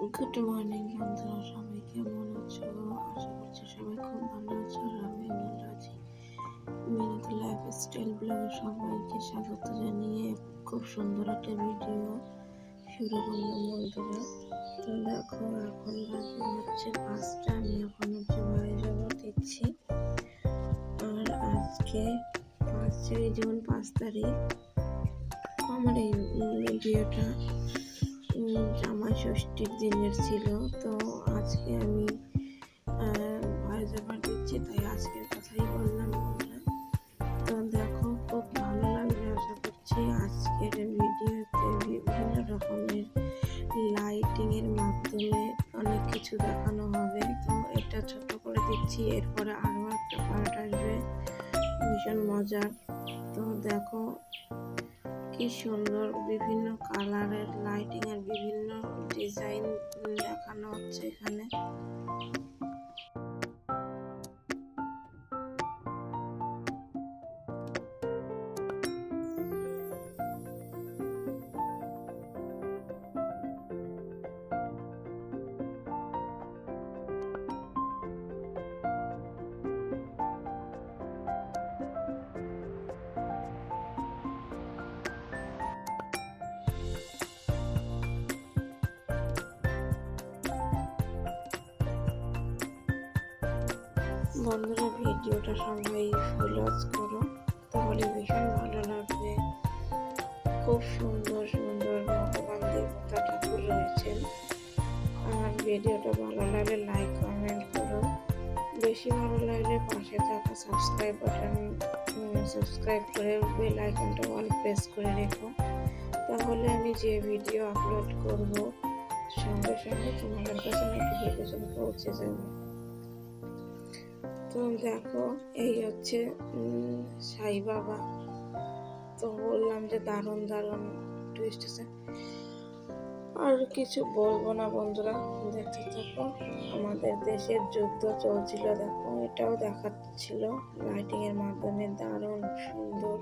Good morning বন্ধুরা সবাই কেমন আছো আশা করছি সবাই খুব ভালো আছো আর আমি ভালো আছি মিনাতে লাইফ স্টাইল ব্লগে সবাইকে স্বাগত জানিয়ে খুব সুন্দর একটা ভিডিও শুরু করলাম বন্ধুরা। তো দেখো, এখন বাজে হচ্ছে পাঁচটা। আমি এখন হচ্ছে বাড়ি যাব দিচ্ছি আর আজকে পাঁচ যেমন পাঁচ তারিখ। আমার এই ভিডিওটা জামাই ষষ্ঠীর দিনের ছিল, তো আজকে আমি ভয় যাবার দিচ্ছি তাই আজকের কথাই বললাম বন্ধুরা। তো দেখো, খুব ভালো লাগবে আশা করছি আজকের ভিডিওতে বিভিন্ন রকমের লাইটিংয়ের মাধ্যমে অনেক কিছু দেখানো হবে। তো এটা ছোট করে দিচ্ছি, এরপরে আরও একটা পার্ট আসবে। ভীষণ মজার। তো দেখো কি সুন্দর বিভিন্ন কালারের লাইটিং এর বিভিন্ন ডিজাইন দেখানো হচ্ছে এখানে। বন্ধুরা, ভিডিওটা সবাই ফুল করো। তাহলে ভীষণ ভালো লাগবে। খুব সুন্দর সুন্দর ভগবান দেবতা ঠাকুর রয়েছেন। আর ভিডিওটা ভালো লাগলে লাইক কমেন্ট করো। বেশি ভালো লাগলে পাশে থাকা সাবস্ক্রাইব বাটন সাবস্ক্রাইব করে বেল আইকনটা অল প্রেস করে রেখো। তাহলে আমি যে ভিডিও আপলোড করব, সঙ্গে সঙ্গে তোমাদের কাছে নোটিফিকেশন পৌঁছে যাবে। তো দেখো, এই হচ্ছে সাই বাবা। তো বললাম যে দারুণ দারুণ টুইস্ট আছে। আর কিছু বলব না বন্ধুরা, দেখতে থাকো। আমাদের দেশের যুদ্ধ চলছিল, দেখো, এটাও দেখাচ্ছিল। লাইটিংয়ের মাধ্যমে দারুণ সুন্দর।